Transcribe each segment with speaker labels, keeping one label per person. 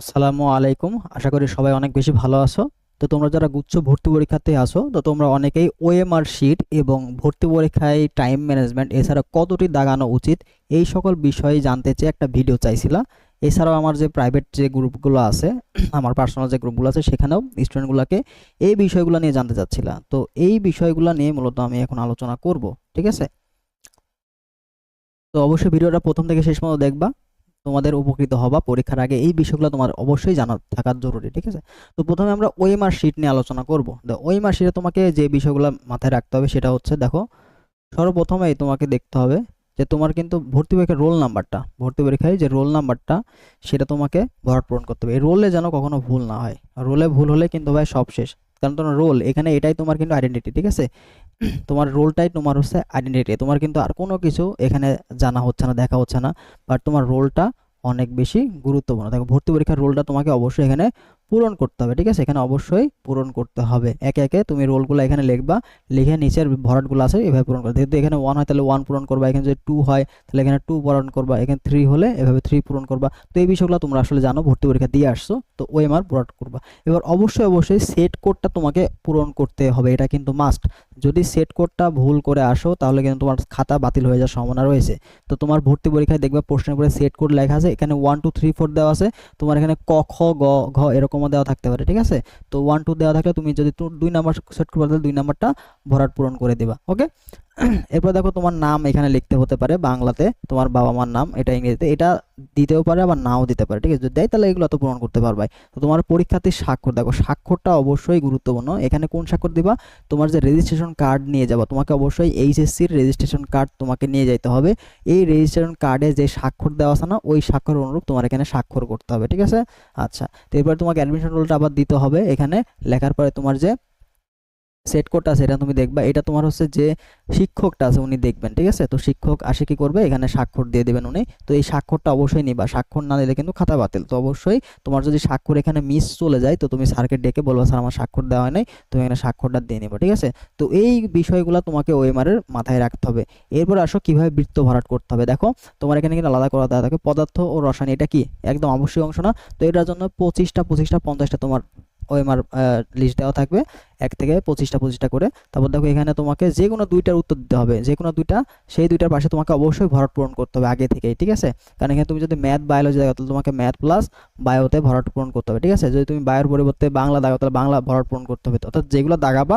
Speaker 1: আসসালামু আলাইকুম। আশা করি সবাই অনেক বেশি ভালো আছো। তো তোমরা যারা গুচ্ছ ভর্তি পরীক্ষাতে আসো তো তোমরা অনেকেই ওএমআর শিট এবং ভর্তি পরীক্ষায় টাইম ম্যানেজমেন্ট এছাড়া কতটি দাগানো উচিত, এই সকল বিষয়ে জানতে চেয়ে একটা ভিডিও চাইছিলা এছাড়াও আমার যে প্রাইভেট যে গ্রুপগুলো আছে, আমার পার্সোনাল যে গ্রুপগুলো আছে, সেখানেও স্টুডেন্টগুলোকে এই বিষয়গুলো নিয়ে জানতে চাচ্ছিলা তো এই বিষয়গুলো নিয়ে মূলত আমি এখন আলোচনা করব, ঠিক আছে? তো অবশ্যই ভিডিওটা প্রথম থেকে শেষ পর্যন্ত দেখবা। তোমাদের উপকৃত হবা পরীক্ষার আগে। এই বিষয়গুলো তোমার অবশ্যই জানা থাকা জরুরি, ঠিক আছে? তো প্রথমে আমরা ওএমআর শিট নিয়ে আলোচনা করব। তো ওএমআর শিটে তোমাকে যে বিষয়গুলো মাথায় রাখতে হবে সেটা হচ্ছে, দেখো, সর্বপ্রথমেই তোমাকে দেখতে হবে যে তোমার কিন্তু ভর্তি পরীক্ষার রোল নাম্বারটা, ভর্তি পরীক্ষায় যে রোল নাম্বারটা, সেটা তোমাকে ভরাট পূরণ করতে হবে। এই রোলে যেন কখনো ভুল না হয়। রোলে ভুল হলে কিন্তু ভাই সব শেষ। কারণ তোমার রোল, এখানে এটাই তোমার কিন্তু আইডেন্টিটি ঠিক আছে? তোমার রোলটাই তোমার হচ্ছে আইডেন্টিটি তোমার কিন্তু আর কোনো কিছু এখানে জানা হচ্ছে না, দেখা হচ্ছে না বাট তোমার রোলটা অনেক বেশি গুরুত্বপূর্ণ। দেখো, ভর্তি পরীক্ষার রোলটা তোমাকে অবশ্যই এখানে পূরণ করতে হবে, ঠিক আছে? এখানে অবশ্যই পূরণ করতে হবে। একে একে তুমি রোলগুলো এখানে লিখবা, লিখে নিচের ভরাটগুলো আছে, এভাবে পূরণ করবে। যেহেতু এখানে ওয়ান হয়, তাহলে ওয়ান পূরণ করবা। এখানে যদি টু হয়, তাহলে এখানে টু পূরণ করবা। এখানে থ্রি হলে এভাবে থ্রি পূরণ করবা। তো এই বিষয়গুলো তোমরা আসলে জানো, ভর্তি পরীক্ষা দিয়ে আসছো, তো ওএমআর পূরণ করবা। এবার অবশ্যই অবশ্যই সেট কোডটা তোমাকে পূরণ করতে হবে, এটা কিন্তু মাস্ট যদি সেট কোডটা ভুল করে আসো, তাহলে কিন্তু তোমার খাতা বাতিল হয়ে যাওয়ার সম্ভাবনা রয়েছে। তো তোমার ভর্তি পরীক্ষায় দেখবে প্রশ্নের উপরে সেট কোড লেখা আছে, এখানে ওয়ান টু থ্রি ফোর দেওয়া আছে। তোমার এখানে ক, খ, গ, ঘ এরকমও দেওয়া থাকতে পারে, ঠিক আছে? তো ওয়ান টু দেওয়া থাকলে তুমি যদি দুই নাম্বার সেট করবে, তাহলে দুই নাম্বারটা ভরাট পূরণ করে দেবা ওকে এরপর দেখো তোমার নাম এখানে লিখতে হতে পারে বাংলাতে, তোমার বাবা মার নাম এটা ইংরেজিতে, এটা দিতেও পারে, আবার নাও দিতে পারে, ঠিক আছে? যদি দেয় তাহলে এগুলো তো পূরণ করতে পারবে তো তোমার পরীক্ষার্থীর স্বাক্ষর, দেখো স্বাক্ষরটা অবশ্যই গুরুত্বপূর্ণ। এখানে কোন স্বাক্ষর দিবা? তোমার যে রেজিস্ট্রেশন কার্ড নিয়ে যাবা, তোমাকে অবশ্যই এইচএসসির রেজিস্ট্রেশন কার্ড তোমাকে নিয়ে যেতে হবে। এই রেজিস্ট্রেশন কার্ডে যে স্বাক্ষর দেওয়া আছে না, ওই স্বাক্ষর অনুরূপ তোমার এখানে স্বাক্ষর করতে হবে, ঠিক আছে? আচ্ছা তো এরপর তোমাকে অ্যাডমিশন রোলটা আবার দিতে হবে এখানে। লেখার পরে তোমার যে সেট কোডটা আছে, এটা তুমি দেখবা। এটা তোমার হচ্ছে যে শিক্ষকটা আছে, উনি দেখবেন, ঠিক আছে? তো শিক্ষক আসে কি করবে? এখানে স্বাক্ষর দিয়ে দেবেন উনি। তো এই স্বাক্ষরটা অবশ্যই নিবা। স্বাক্ষর না দিলে কিন্তু খাতা বাতিল। তো অবশ্যই তোমার যদি স্বাক্ষর এখানে মিস চলে যায়, তো তুমি স্যারকে ডেকে বলবা, স্যার, আমার স্বাক্ষর দেওয়া হয় নাই। তুমি এখানে স্বাক্ষরটা দিয়ে নিবা, ঠিক আছে? তো এই বিষয়গুলো তোমাকে ওএমআর এর মাথায় রাখতে হবে। এরপর আসো কীভাবে বৃত্ত ভরাট করতে হবে। দেখো, তোমার এখানে কিন্তু আলাদা করা দেওয়া থাকে। পদার্থ ও রসায়ন, এটা কি? একদম অবশ্যই অংশ না। তো এটার জন্য পঁচিশটা পঁচিশটা, পঞ্চাশটা তোমার ওএমআর লিস্ট দেওয়া থাকবে। এক থেকে পঁচিশটা পঁচিশটা করে। তারপর দেখো এখানে তোমাকে যে কোনো দুইটার উত্তর দিতে হবে। যে কোনো দুইটা, সেই দুইটার পাশে তোমাকে অবশ্যই ভরাট পূরণ করতে হবে আগে থেকেই, ঠিক আছে? কারণ এখানে তুমি যদি ম্যাথ বায়োলজি দেখো তাহলে তোমাকে ম্যাথ প্লাস বায়োতে ভরাট পূরণ করতে হবে, ঠিক আছে? যদি তুমি বায়োর পরিবর্তে বাংলা দাগাও তাহলে বাংলা ভরাট পূরণ করতে হবে। অর্থাৎ যেগুলো দাগাবা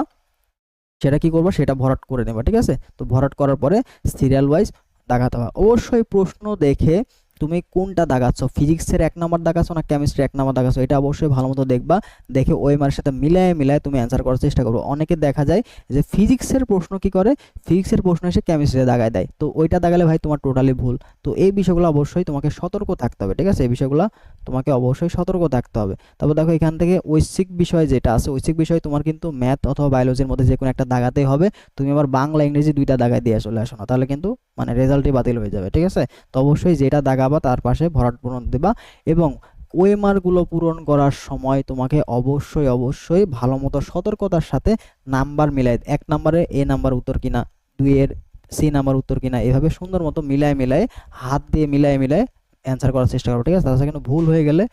Speaker 1: সেটা কি করব? সেটা ভরাট করে নেবা, ঠিক আছে? তো ভরাট করার পরে সিরিয়াল ওয়াইজ দাগাতে হবে। অবশ্যই প্রশ্ন দেখে তুমি কোনটা দাগাচ্ছ? ফিজিক্সের এক নাম্বার দাগাচ্ছ না কেমিস্ট্রি এক নম্বর দাগাচ্ছ? এটা অবশ্যই ভালো মতো দেখবা। দেখে ওএমআর সাথে মিলায় মিলায় তুমি অ্যান্সার করার চেষ্টা করব। অনেকে দেখা যায় যে ফিজিক্সের প্রশ্ন কি করে? ফিজিক্সের প্রশ্ন এসে কেমিস্ট্রিতে দাগায় দেয়। তো ওইটা দাগালে ভাই তোমার টোটালি ভুল। তো এই বিষয়গুলো অবশ্যই তোমাকে সতর্ক থাকতে হবে, ঠিক আছে? এই বিষয়গুলো তোমাকে অবশ্যই সতর্ক থাকতে হবে। তারপর দেখো এখান থেকে ঐচ্ছিক বিষয় যেটা আছে, ঐচ্ছিক বিষয় তোমার কিন্তু ম্যাথ অথবা বায়োলজির মধ্যে যে কোনো একটা দাগাতেই হবে। তুমি আবার বাংলা, ইংরেজি দুইটা দাগায় দিয়ে চলে আসো না। তাহলে কিন্তু মানে রেজাল্টই বাতিল হয়ে যাবে, ঠিক আছে? তো অবশ্যই যেটা দাগাবা তার পাশে ভরাট পূরণ দেবা এবং ওএমআরগুলো পূরণ করার সময় তোমাকে অবশ্যই অবশ্যই ভালো মতো সতর্কতার সাথে নাম্বার মিলাই এক নাম্বারে এ নাম্বার উত্তর কিনা দুইয়ের সি নাম্বার উত্তর কিনা, এভাবে সুন্দর মতো মিলায় মিলায় হাত দিয়ে মিলায় মিলায় অ্যান্সার করার চেষ্টা করো, ঠিক আছে? তাছাড়া কিন্তু ভুল হয়ে গেলে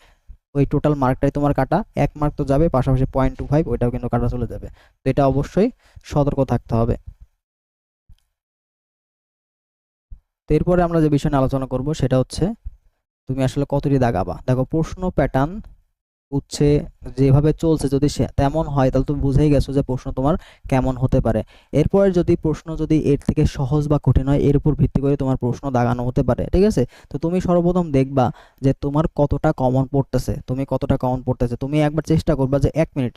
Speaker 1: ওই টোটাল মার্কটাই তোমার কাটা। এক মার্ক তো যাবে, পাশাপাশি পয়েন্ট টু ফাইভ ওইটাও কিন্তু কাটা চলে যাবে। তো এটা অবশ্যই সতর্ক থাকতে হবে। এরপরে আমরা যে বিষয় আলোচনা করব সেটা হচ্ছে, তুমি আসলে কতটি দাগাবা দেখো, প্রশ্ন প্যাটার্ন উচ্ছে যেভাবে চলছে, যদি সে তেমন হয়, তাহলে তুমি বুঝেই গেছো যে প্রশ্ন তোমার কেমন হতে পারে। এরপরে যদি প্রশ্ন যদি এর থেকে সহজ বা কঠিন হয়, এর উপর ভিত্তি করে তোমার প্রশ্ন দাগানো হতে পারে, ঠিক আছে? তো তুমি সর্বপ্রথম দেখবা যে তোমার কতটা কমন পড়তেছে, তুমি কতটা কমন পড়তেছে। তুমি একবার চেষ্টা করবা যে এক মিনিট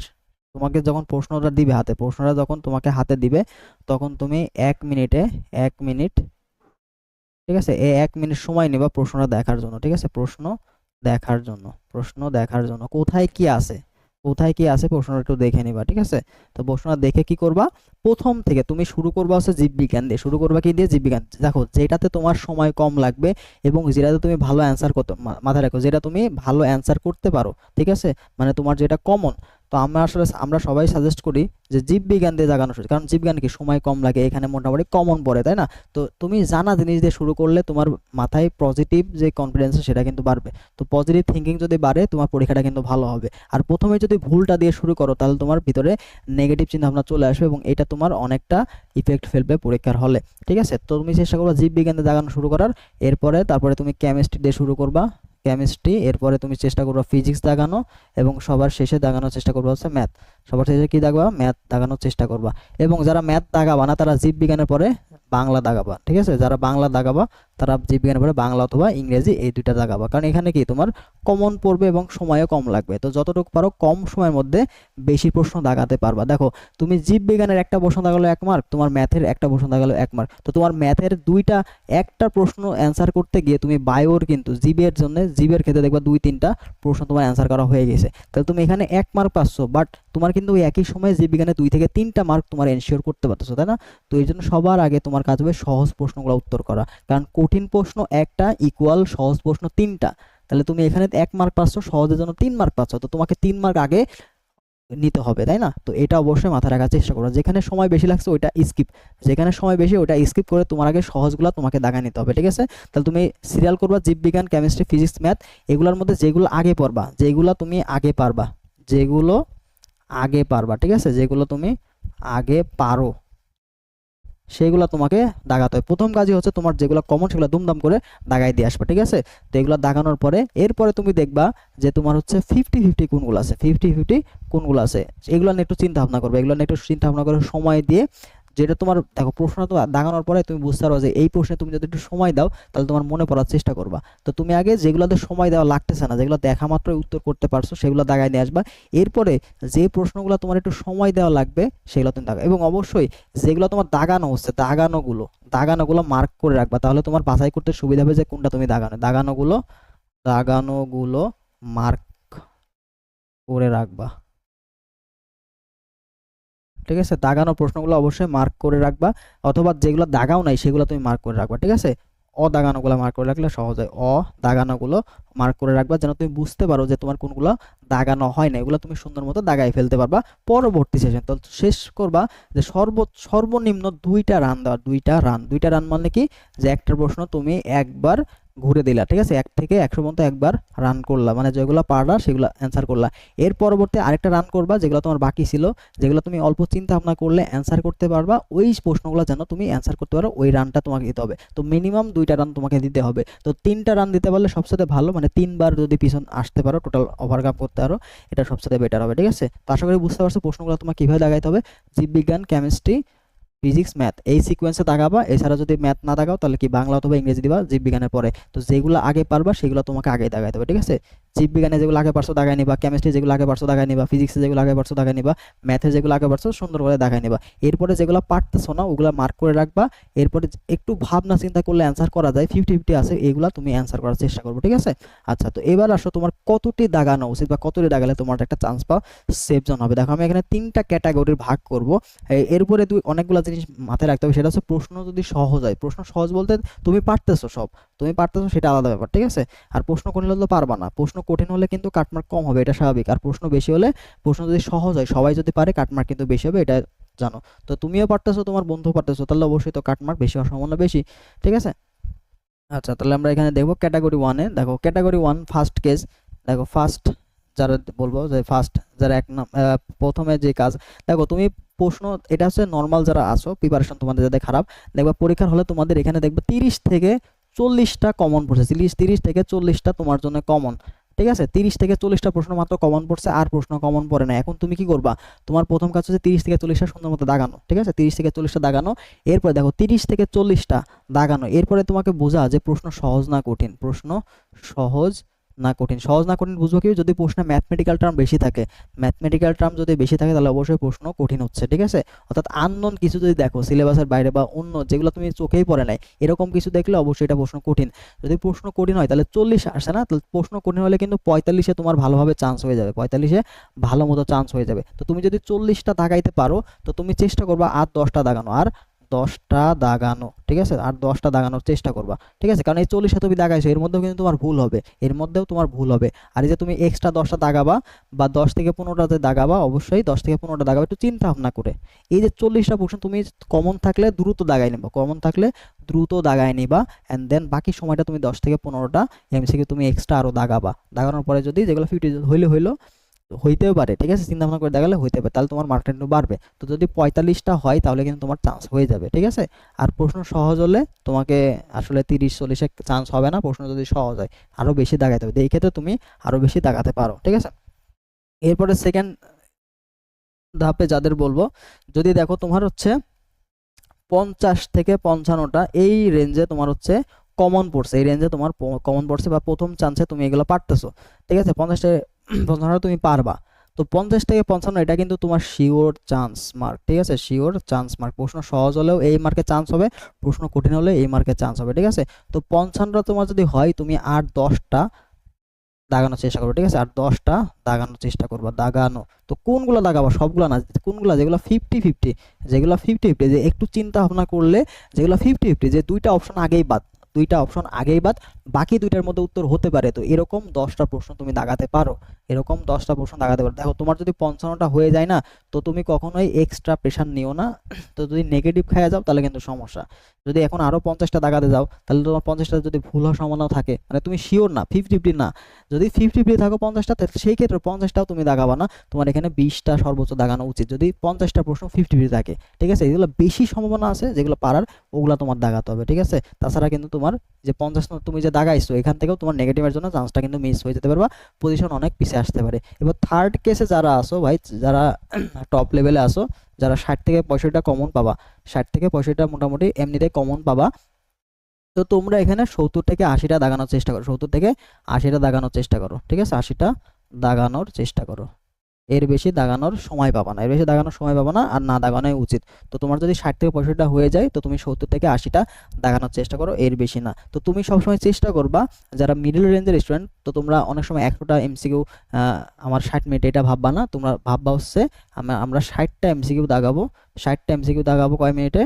Speaker 1: তোমাকে যখন প্রশ্নটা দিবে হাতে, প্রশ্নটা যখন তোমাকে হাতে দিবে, তখন তুমি এক মিনিটে, এক মিনিট ঠিক আছে? এ এক মিনিট সময় নেবা প্রশ্নটা দেখার জন্য, ঠিক আছে? প্রশ্ন দেখার জন্য, প্রশ্ন দেখার জন্য। কোথায় কি আছে? কোথায় কি আছে প্রশ্নটা একটু দেখে নিবা, ঠিক আছে? তো প্রশ্নটা দেখে কি করবা? প্রথম থেকে তুমি শুরু করবা হচ্ছে জীববিজ্ঞান দিয়ে। শুরু করবা কি দিয়ে? জীববিজ্ঞান। দেখো, যেটাতে তোমার সময় কম লাগবে এবং যেটাতে তুমি ভালো অ্যান্সার করতে মাথায় রাখো, যেটা তুমি ভালো অ্যান্সার করতে পারো, ঠিক আছে? মানে তোমার যেটা কমন তো আমরা আসলে আমরা সবাই সাজেস্ট করি যে জীববিজ্ঞান দিয়ে জাগানো শুরু কারণ জীববিজ্ঞান কি সময় কম লাগে, এখানে মোটামুটি কমন পড়ে, তাই না? তো তুমি জানা জিনিস দিয়ে শুরু করলে তোমার মাথায় পজিটিভ যে কনফিডেন্স সেটা কিন্তু বাড়বে। তো পজিটিভ থিঙ্কিং যদি বাড়ে, তোমার পরীক্ষাটা কিন্তু ভালো হবে। আর প্রথমে যদি ভুলটা দিয়ে শুরু করো, তাহলে তোমার ভিতরে নেগেটিভ চিন্তাভাবনা চলে আসবে এবং এটা তোমার অনেকটা ইফেক্ট ফেলবে পরীক্ষার হলে। ঠিক আছে? তো তুমি চেষ্টা করবা জীববিজ্ঞান দিয়ে জাগানো শুরু করার। এরপরে তারপরে তুমি কেমিস্ট্রি দিয়ে শুরু করবা। কেমিস্ট্রি এরপরে তুমি চেষ্টা করবা ফিজিক্স দাগানো এবং সবার শেষে দাগানোর চেষ্টা করবা হচ্ছে ম্যাথ সবার শেষে কী দাগাবা? ম্যাথ দাগানোর চেষ্টা করবা। এবং যারা ম্যাথ দাগাবা না, তারা জীববিজ্ঞানের পরে বাংলা দাগাবা, ঠিক আছে? যারা বাংলা দাগাবা তারা জীববিজ্ঞানের পরে বাংলা অথবা ইংরেজি এই দুইটা দাগাবা কারণ এখানে কি? তোমার কমন পড়বে এবং সময়ও কম লাগবে। তো যতটুকু পারো কম সময়ের মধ্যে বেশি প্রশ্ন দাগাতে পারবা। দেখো, তুমি জীববিজ্ঞানের একটা প্রশ্ন দাগালো এক মার্ক তোমার ম্যাথের একটা প্রশ্ন দাগালো এক মার্ক তো তোমার ম্যাথের দুইটা, একটা প্রশ্ন অ্যান্সার করতে গিয়ে তুমি বায়োর কিন্তু জীবের জন্য, জীবের ক্ষেত্রে দেখবা দুই, তিনটা প্রশ্ন তোমার অ্যান্সার করা হয়ে গেছে। তাহলে তুমি এখানে এক মার্ক পাচ্ছ বাট তোমার কিন্তু ওই একই সময়ে জীববিজ্ঞানে দুই থেকে তিনটা মার্ক তোমার এনশিওর করতে পারতেছো, তাই না? তো এই জন্য সবার আগে তোমার কাজ হবে সহজ প্রশ্নগুলো উত্তর করা। কারণ কঠিন প্রশ্ন একটা ইকুয়াল সহজ প্রশ্ন তিনটা। তাহলে তুমি এখানে এক মার্ক পাচ্ছ, সহজের জন্য তিন মার্ক পাচ্ছ। তো তোমাকে তিন মার্ক আগে নিতে হবে, তাই না? তো এটা অবশ্যই মাথায় রাখার চেষ্টা করো। যেখানে সময় বেশি লাগছে ওইটা স্কিপ যেখানে সময় বেশি ওটা স্কিপ করে তোমার আগে সহজগুলো তোমাকে দাগা নিতে হবে, ঠিক আছে? তাহলে তুমি সিরিয়াল করবা, জীববিজ্ঞান কেমিস্ট্রি ফিজিক্স ম্যাথ এগুলোর মধ্যে যেগুলো আগে পড়বা, যেগুলো তুমি আগে পারবা, যেগুলো আগে পারবা, ঠিক আছে? যেগুলো তুমি আগে পারো। সেগুলো তোমাকে দাগাতে হয়। প্রথম কাজই হচ্ছে তোমার যেগুলো কমন সেগুলো দুমদাম করে দাগাই দিয়ে আসবে, ঠিক আছে? তো এগুলো দাগানোর পরে এরপরে তুমি দেখবা যে তোমার হচ্ছে ফিফটি ফিফটি কোনগুলো আছে ফিফটি ফিফটি কোনগুলো আছে। এগুলো নিয়ে একটু চিন্তা ভাবনা করবে, এগুলো নিয়ে একটু চিন্তা ভাবনা করে সময় দিয়ে যেটা তোমার, দেখো প্রশ্ন তো দাগানোর পরে তুমি বুঝতে পারো যে এই প্রশ্নে তুমি যদি একটু সময় দাও, তাহলে তোমার মনে পড়ার চেষ্টা করবা। তো তুমি আগে যেগুলোতে সময় দেওয়া লাগতেছে না যেগুলো দেখা মাত্রই উত্তর করতে পারছ, সেগুলো দাগায় নিয়ে আসবা। এরপরে যে প্রশ্নগুলো তোমার একটু সময় দেওয়া লাগবে, সেগুলো তুমি দাগা এবং অবশ্যই যেগুলো তোমার দাগানো হচ্ছে, দাগানোগুলো দাগানোগুলো মার্ক করে রাখবা। তাহলে তোমার বাছাই করতে সুবিধা হবে যে কোনটা তুমি দাগানো। দাগানোগুলো দাগানোগুলো মার্ক করে রাখবা। ঠিক আছে? দাগানো প্রশ্নগুলো অবশ্যই মার্ক করে রাখবা অথবা যেগুলো দাগাও নাই সেগুলো তুমি মার্ক করে রাখবা, ঠিক আছে? অদাগানোগুলো মার্ক করে রাখলে সহজ হয়। অ দাগানোগুলো মার্ক করে রাখবা যেন তুমি বুঝতে পারো যে তোমার কোনগুলো দাগানো হয় না এগুলো তুমি সুন্দর মতো দাগাই ফেলতে পারবা। পরবর্তী সেশন তো শেষ করবা যে সর্ব, সর্বনিম্ন দুইটা রান দেওয়া দুইটা রান দুইটা রান মানে কি? যে একটা প্রশ্ন তুমি একবার ঘুরে দিলা, ঠিক আছে? এক থেকে একশো পর্যন্ত একবার রান করলা মানে যেগুলো পারলা সেগুলো অ্যান্সার করলা। এর পরবর্তী আরেকটা রান করবা, যেগুলো তোমার বাকি ছিল, যেগুলো তুমি অল্প চিন্তা ভাবনা করলে অ্যান্সার করতে পারবা, ওই প্রশ্নগুলো যেন তুমি অ্যান্সার করতে পারো, ওই রানটা তোমাকে দিতে হবে। তো মিনিমাম দুইটা রান তোমাকে দিতে হবে। তো তিনটা রান দিতে পারলে সবচেয়ে ভালো মানে তিনবার যদি পিছন আসতে পারো টোটাল ওভারকাম করতে পারো, এটা সবচেয়ে বেটার হবে, ঠিক আছে? তো আশা করি বুঝতে পারছ প্রশ্নগুলো তোমাকে কীভাবে লাগাইতে হবে। জীববিজ্ঞান কেমিস্ট্রি ফিজিক্স, ম্যাথ, এই সিকোয়েন্সে দাগাবা এছাড়া যদি ম্যাথ না দাগাও তাহলে কি বাংলা অথবা ইংরেজি দিবা জীববিজ্ঞানের পরে। তো যেগুলো আগে পারবা, সেগুলো তোমাকে আগে দাগাইতে হবে, ঠিক আছে? জীববিজ্ঞানে যেগুলো আগে পারছ দাগাই নিবা কেমিস্ট্রি যেগুলো আগে পারছ দাগাই নিবা ফিজিক্সে যেগুলো আগে পারছ দাগাই নিবা ম্যাথে যেগুলো আগে পারছ সুন্দর করে দাগাই নিবা। এরপরে যেগুলো পারতেছো না, ওগুলো মার্ক করে রাখবা। এরপরে একটু ভাবনা চিন্তা করলে অ্যান্সার করা যায় ফিফটি ফিফটি আছে, এগুলো তুমি অ্যান্সার করার চেষ্টা করব, ঠিক আছে? আচ্ছা তো এবার আসো তোমার কতটি দাগানো উচিত বা কতটি দাগালে তোমার একটা চান্স পাও সেভ জন হবে। দেখো, আমি এখানে তিনটা ক্যাটাগরির ভাগ করব। এরপরে তুই অনেকগুলো জিনিস মাথায় রাখতে হবে, সেটা হচ্ছে প্রশ্ন যদি সহজ হয়। প্রশ্ন সহজ বলতে তুমি পারতেছো সব, তুমি পারতেছো সেটা আলাদা ব্যাপার, ঠিক আছে? আর প্রশ্ন করলে তো পারবা না। প্রশ্ন কঠিন হলে কিন্তু কাটমার্ক কম হবে, এটা স্বাভাবিক। আর প্রশ্ন বেশি হলে, প্রশ্ন যদি সহজ হয়, সবাই যদি পারে কাটমার্ক কিন্তু বেশি হবে, এটা জানো। তো তুমিও পারতেছো, তোমার বন্ধু পারতেছো, তাহলে অবশ্যই তো কাটমার্ক বেশি হওয়ার সম্ভাবনা বেশি, ঠিক আছে? আচ্ছা তাহলে আমরা এখানে দেখব ক্যাটাগরি ওয়ানে দেখো ক্যাটাগরি ওয়ান ফার্স্ট কেস দেখো ফার্স্ট যারা বলব যে ফার্স্ট যারা এক নাম প্রথমে যে কাজ, দেখো, তুমি প্রশ্ন, এটা হচ্ছে নর্মাল যারা আসো প্রিপারেশন তোমাদের যাদের খারাপ, দেখবা পরীক্ষার হলে তোমাদের এখানে দেখবে তিরিশ থেকে চল্লিশটা কমন পড়ছে তিরিশ তিরিশ থেকে চল্লিশটা তোমার জন্য কমন ঠিক আছে? তিরিশ থেকে চল্লিশটা প্রশ্ন মাত্র কমন পড়ছে, আর প্রশ্ন কমন পড়ে না এখন তুমি কি করবা? তোমার প্রথম কাজ হচ্ছে তিরিশ থেকে চল্লিশটা সুন্দর মতো দাগানো, ঠিক আছে? তিরিশ থেকে চল্লিশটা দাগানো, এরপরে দেখো তিরিশ থেকে চল্লিশটা দাগানো, এরপরে তোমাকে বোঝা যে প্রশ্ন সহজ না কঠিন। প্রশ্ন সহজ না কঠিন, সহজ না কঠিন বুঝব কি? যদি প্রশ্নে ম্যাথমেটিক্যাল টার্ম বেশি থাকে ম্যাথমেটিক্যাল টার্ম যদি বেশি থাকে, তাহলে অবশ্যই প্রশ্ন কঠিন হচ্ছে, ঠিক আছে? অর্থাৎ আননোন কিছু যদি দেখো সিলেবাসের বাইরে বা অন্য যেগুলো তুমি চোখেই পড়ে নাই, এরকম কিছু দেখলে অবশ্যই এটা প্রশ্ন কঠিন। যদি প্রশ্ন কঠিন হয়, তাহলে চল্লিশ আসে না? তাহলে প্রশ্ন কঠিন হলে কিন্তু পঁয়তাল্লিশে তোমার ভালোভাবে চান্স হয়ে যাবে, পঁয়তাল্লিশে ভালো মতো চান্স হয়ে যাবে। তো তুমি যদি চল্লিশটা দাগাইতে পারো, তো তুমি চেষ্টা করবা আর দশটা দাগানো। আর দশটা দাগানো, ঠিক আছে? আর দশটা দাগানোর চেষ্টা করবা, ঠিক আছে? কারণ এই চল্লিশটা তুমি দাগাইছো, এর মধ্যেও কিন্তু তোমার ভুল হবে, এর মধ্যেও তোমার ভুল হবে। আর এই যে তুমি এক্সট্রা দশটা দাগাবা বা দশ থেকে পনেরোটাতে দাগাবা, অবশ্যই দশ থেকে পনেরোটা দাগাবা, একটু চিন্তা ভাবনা করে। এই যে চল্লিশটা পোর্শন তুমি কমন থাকলে দ্রুত দাগাই নেবা কমন থাকলে দ্রুত দাগায় নিবা অ্যান্ড দেন বাকি সময়টা তুমি দশ থেকে পনেরোটা এমসিকে তুমি এক্সট্রা আরও দাগাবা। দাগানোর পরে যদি যেগুলো ফিফটি হইলে হইল হইতেও পারে, ঠিক আছে? চিন্তা ভাবনা করে দেখালে হইতে পারে, তাহলে তোমার মার্কটা বাড়বে। তো যদি পঁয়তাল্লিশটা হয়, তাহলে কিন্তু তোমার চান্স হয়ে যাবে, ঠিক আছে? আর প্রশ্ন সহজ হলে তোমাকে আসলে তিরিশ, চল্লিশে চান্স হবে না, প্রশ্ন যদি সহজ হয় আরও বেশি দাগাতে হবে। এই ক্ষেত্রে তুমি আরও বেশি দাগাতে পারো, ঠিক আছে? এরপরে সেকেন্ড ধাপে যাদের বলব, যদি দেখো তোমার হচ্ছে পঞ্চাশ থেকে পঞ্চান্নটা, এই রেঞ্জে তোমার হচ্ছে কমন পড়ছে। এই রেঞ্জে তোমার কমন পড়ছে বা প্রথম চান্সে তুমি এগুলো পারতেছো, ঠিক আছে? পঞ্চাশটা পঞ্চান্ন তুমি পারবা। তো পঞ্চাশ থেকে পঞ্চান্ন, এটা কিন্তু তোমার শিওর চান্স মার্ক ঠিক আছে? শিওর চান্স মার্ক প্রশ্ন সহজ হলেও এই মার্কে চান্স হবে, প্রশ্ন কঠিন হলে এই মার্কে চান্স হবে, ঠিক আছে? তো পঞ্চান্নটা তোমার যদি হয়, তুমি আর দশটা দাগানোর চেষ্টা করবে, ঠিক আছে? আর দশটা দাগানোর চেষ্টা করবা, দাগানো। তো কোনগুলো দাগাবা? সবগুলো না, কোনগুলো? যেগুলো ফিফটি ফিফটি যেগুলো ফিফটি ফিফটি যে একটু চিন্তা ভাবনা করলে, যেগুলো ফিফটি ফিফটি যে দুইটা অপশন আগেই বাদ, দুইটা অপশন আগেই বাদ বাকি দুইটার মধ্যে উত্তর হতে পারে। তো এরকম দশটা প্রশ্ন তুমি দাগাতে পারো। এরকম দশটা প্রশ্ন দাগাতে পারো। দেখো, তোমার যদি পঞ্চান্নটা হয়ে যায় না, তো তুমি কখনোই এক্সট্রা প্রেশার নিও না। তো যদি নেগেটিভ খাইয়া যাও, তাহলে কিন্তু সমস্যা। যদি এখন আরও পঞ্চাশটা দাগাতে যাও, তাহলে তোমার পঞ্চাশটা যদি ভুল হওয়ার সম্ভাবনাও থাকে। মানে তুমি শিওর না ফিফটি ফিফটি না। যদি ফিফটি ফিফটি থাকো পঞ্চাশটা সেই ক্ষেত্রে পঞ্চাশটাও তুমি দাগাবা না। তোমার এখানে বিশটা সর্বোচ্চ দাগানো উচিত। যদি পঞ্চাশটা প্রশ্ন ফিফটি ফিফটি থাকে, ঠিক আছে? এগুলো বেশি সম্ভাবনা আছে যেগুলো পারার, ওগুলো তোমার দাগাতে হবে, ঠিক আছে? তাছাড়া কিন্তু তোমার যে পঞ্চাশ তুমি যে দাগাইছো, এখান থেকেও তোমার নেগেটিভের জন্য চান্সটা কিন্তু মিস হয়ে যেতে পারবা পজিশন অনেক পিছিয়ে আসতে পারে। এবার থার্ড কেসে যারা আসো ভাই, যারা টপ লেভেলে আসো যারা ষাট থেকে পঁয়ষট্টিটা কমন পাবা, ষাট থেকে পঁয়ষট্টিটা মোটামুটি এমনিতে কমন পাবা, তো তোমরা এখানে সত্তর থেকে আশিটা দাগানোর চেষ্টা করো, সত্তর থেকে আশিটা দাগানোর চেষ্টা করো, ঠিক আছে? আশিটা দাগানোর চেষ্টা করো। এর বেশি দাগানোর সময় পাবা না। এর বেশি দাগানোর সময় পাবা না আর না দাগানোই উচিত। তো তোমার যদি ষাট থেকে পঁয়ষট্টিটা হয়ে যায়, তো তুমি সত্তর থেকে আশিটা দাগানোর চেষ্টা করো, এর বেশি না। তো তুমি সবসময় চেষ্টা করবা, যারা মিডল রেঞ্জের স্টুডেন্ট তো তোমরা অনেক সময় একশোটা এমসিকিউ আমার ষাট মিনিট এটা ভাববা না। তোমরা ভাববা হচ্ছে আমরা ষাটটা এমসিকিউ দাগাবো। ষাটটা এমসিকিউ দাগাবো কয় মিনিটে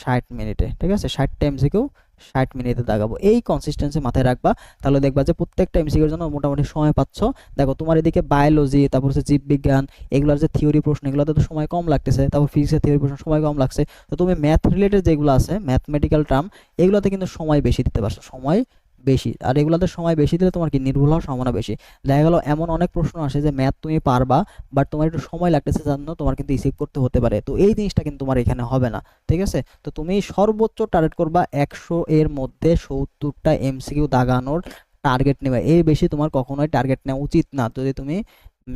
Speaker 1: ষাট মিনিটে ঠিক আছে? ষাটটা এমসিকিউ ষাট মিনিটে দাগাবো। এই কনসিস্টেন্সি মাথায় রাখবা। তাহলে দেখবা যে প্রত্যেকটা এমসিকিউর জন্য মোটামুটি সময় পাচ্ছ। দেখো, তোমার এদিকে বায়োলজি তারপর হচ্ছে জীববিজ্ঞান, এগুলোর যে থিওরি প্রশ্ন, এগুলোতে তো সময় কম লাগতেছে। তারপর ফিজিক্সের থিওরি প্রশ্ন, সময় কম লাগছে। তো তুমি ম্যাথ রিলেটেড যেগুলো আছে ম্যাথমেটিক্যাল টার্ম এগুলোতে কিন্তু সময় বেশি দিতে পারছ। সময় বেশি। আর এগুলোতে সময় বেশি দিলে তোমার কি নির্ভুল হওয়ার সম্ভাবনা বেশি? দেখা গেলো এমন অনেক প্রশ্ন আসে যে, ম্যাথ তুমি পারবা বাট তোমার একটু সময় লাগতেছে জন্য তোমার কিন্তু রিসিভ করতে হতে পারে। তো এই জিনিসটা কিন্তু তোমার এখানে হবে না, ঠিক আছে? তো তুমি সর্বোচ্চ টার্গেট করবা একশো এর মধ্যে সত্তরটা এমসিকিউ দাগানোর টার্গেট নেবে। এর বেশি তোমার কখনোই টার্গেট নেওয়া উচিত না। যদি তুমি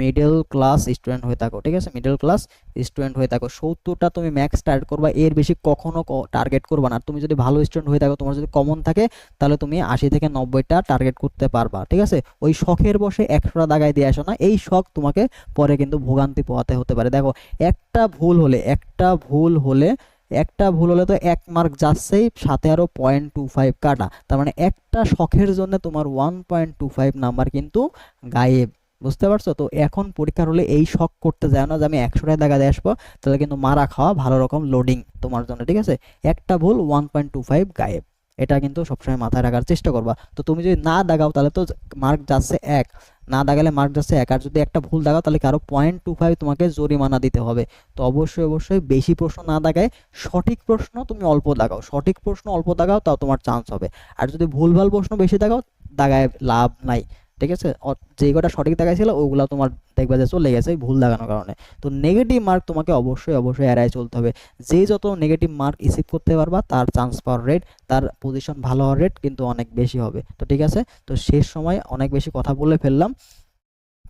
Speaker 1: মিডল ক্লাস স্টুডেন্ট হয়ে থাকো, ঠিক আছে? মিডল ক্লাস স্টুডেন্ট হয়ে থাকো। সত্তরটা তুমি ম্যাক্স টার্গেট করবা, এর বেশি কখনো টার্গেট করবা না। তুমি যদি ভালো স্টুডেন্ট হয়ে থাকো, তোমার যদি কমন থাকে, তাহলে তুমি আশি থেকে নব্বইটা টার্গেট করতে পারবা, ঠিক আছে? ওই শখের বসে একশোটা দাগায় দিয়ে আসো না, এই শখ তোমাকে পরে কিন্তু ভোগান্তি পোহাতে হতে পারে। দেখো, একটা ভুল হলে, একটা ভুল হলে, একটা ভুল হলে তো এক মার্ক যাচ্ছেই সাথে আরও পয়েন্ট টু ফাইভ কাটা। তার মানে একটা শখের জন্য তোমার one point two five number কিন্তু গায়েব। বুঝতে পারছ? তো এখন পরীক্ষার হলে এই শখ করতে যায় না যে আমি একশোটায় দেখা দিয়ে আসব, তাহলে কিন্তু মারা খাওয়া ভালো রকম লোডিং তোমার জন্য, ঠিক আছে? একটা ভুল ওয়ান পয়েন্ট টু ফাইভ গায়েব, এটা কিন্তু সবসময় মাথায় রাখার চেষ্টা করবা। তো তুমি যদি না দাগাও তাহলে তো মার্ক যাচ্ছে এক, না দাগালে মার্ক যাচ্ছে এক, আর যদি একটা ভুল দাগাও তাহলে কারও পয়েন্ট টু ফাইভ তোমাকে জরিমানা দিতে হবে? তো অবশ্যই অবশ্যই বেশি প্রশ্ন না দাগায় সঠিক প্রশ্ন তুমি অল্প দাগাও, সঠিক প্রশ্ন অল্প দাগাও তাও তোমার চান্স হবে। আর যদি ভুলভাল প্রশ্ন বেশি দাগাও, দাগায় লাভ নাই। ঠিক আছে? যে কটা সঠিক দেখাইছিল, ওগুলো তোমার দেখবা যে চলে গেছে, ভুল দেখানোর কারণে। তো নেগেটিভ মার্ক তোমাকে অবশ্যই অবশ্যই এড়াই চলতে হবে। যে যত নেগেটিভ মার্ক রিসিভ করতে পারবা, তার চান্স পাওয়ার রেট তার পজিশন ভালো হওয়ার রেট কিন্তু অনেক বেশি হবে। তো ঠিক আছে? তো শেষ সময় অনেক বেশি কথা বলে ফেললাম।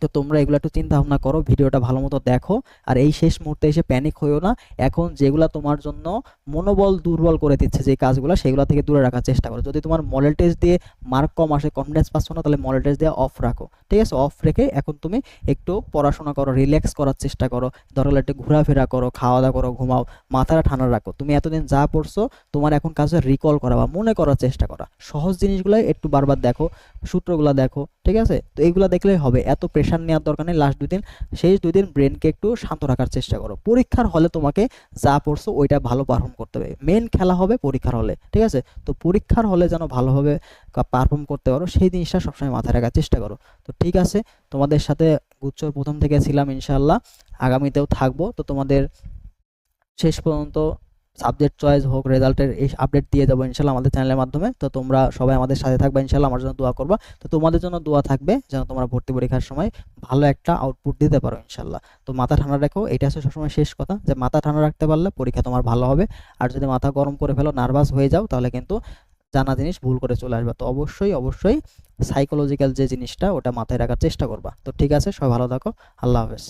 Speaker 1: তো তোমরা এগুলো একটু চিন্তা ভাবনা করো, ভিডিওটা ভালো মতো দেখো। আর এই শেষ মুহূর্তে এসে প্যানিক হইও না। এখন যেগুলো তোমার জন্য মনোবল দুর্বল করে দিচ্ছে যে কাজগুলো, সেগুলো থেকে দূরে রাখার চেষ্টা করো। যদি তোমার মডেল টেস্ট দিয়ে মার্ক কম আসে কনফিডেন্স পাচ্ছ না, তাহলে মডেল টেস্ট দিয়ে অফ রাখো। ঠিক আছে? অফ রেখে এখন তুমি একটু পড়াশোনা করো রিল্যাক্স করার চেষ্টা করো। দরকার একটু ঘোরাফেরা করো খাওয়া দাওয়া করো, ঘুমাও, মাথাটা ঠান্ডা রাখো। তুমি এতদিন যা পড়ছো, তোমার এখন কাজ রিকল করা বা মনে করার চেষ্টা করা। সহজ জিনিসগুলো একটু বারবার দেখো, সূত্রগুলো দেখো, ঠিক আছে? তো এইগুলো দেখলেই হবে। এত প্রেশার প্রেশার নেওয়ার দরকার নেই। লাস্ট দুই দিন শেষ দুই দিন ব্রেনকে একটু শান্ত রাখার চেষ্টা করো। পরীক্ষার হলে তোমাকে যা পড়ছো ওইটা ভালো পারফর্ম করতে হবে। মেন খেলা হবে পরীক্ষার হলে, ঠিক আছে? তো পরীক্ষার হলে যেন ভালোভাবে পারফর্ম করতে পারো, সেই জিনিসটা সবসময় মাথায় রাখার চেষ্টা করো। তো ঠিক আছে, তোমাদের সাথে গুচ্ছ প্রথম থেকে ছিলাম ইনশাল্লাহ আগামীতেও থাকব। তো তোমাদের শেষ পর্যন্ত সাবজেক্ট চয়েস হোক রেজাল্টের এই আপডেট দিয়ে যাব ইনশাল্লাহ আমাদের চ্যানেলের মাধ্যমে। তো তোমরা সবাই আমাদের সাথে থাকবে, ইনশাল্লাহ আমার জন্য দোয়া করবা। তো তোমাদের জন্য দোয়া থাকবে যেন তোমরা ভর্তি পরীক্ষার সময় ভালো একটা আউটপুট দিতে পারো ইনশাল্লাহ। তো মাথা ঠান্ডা রাখো, এটা হচ্ছে সবসময় শেষ কথা যে মাথা ঠান্ডা রাখতে পারলে পরীক্ষা তোমার ভালো হবে। আর যদি মাথা গরম করে ফেলো নার্ভাস হয়ে যাও, তাহলে কিন্তু জানা জিনিস ভুল করে চলে আসবে। তো অবশ্যই অবশ্যই সাইকোলজিক্যাল যে জিনিসটা, ওটা মাথায় রাখার চেষ্টা করবা। তো ঠিক আছে, সবাই ভালো থাকো, আল্লাহ হাফেজ।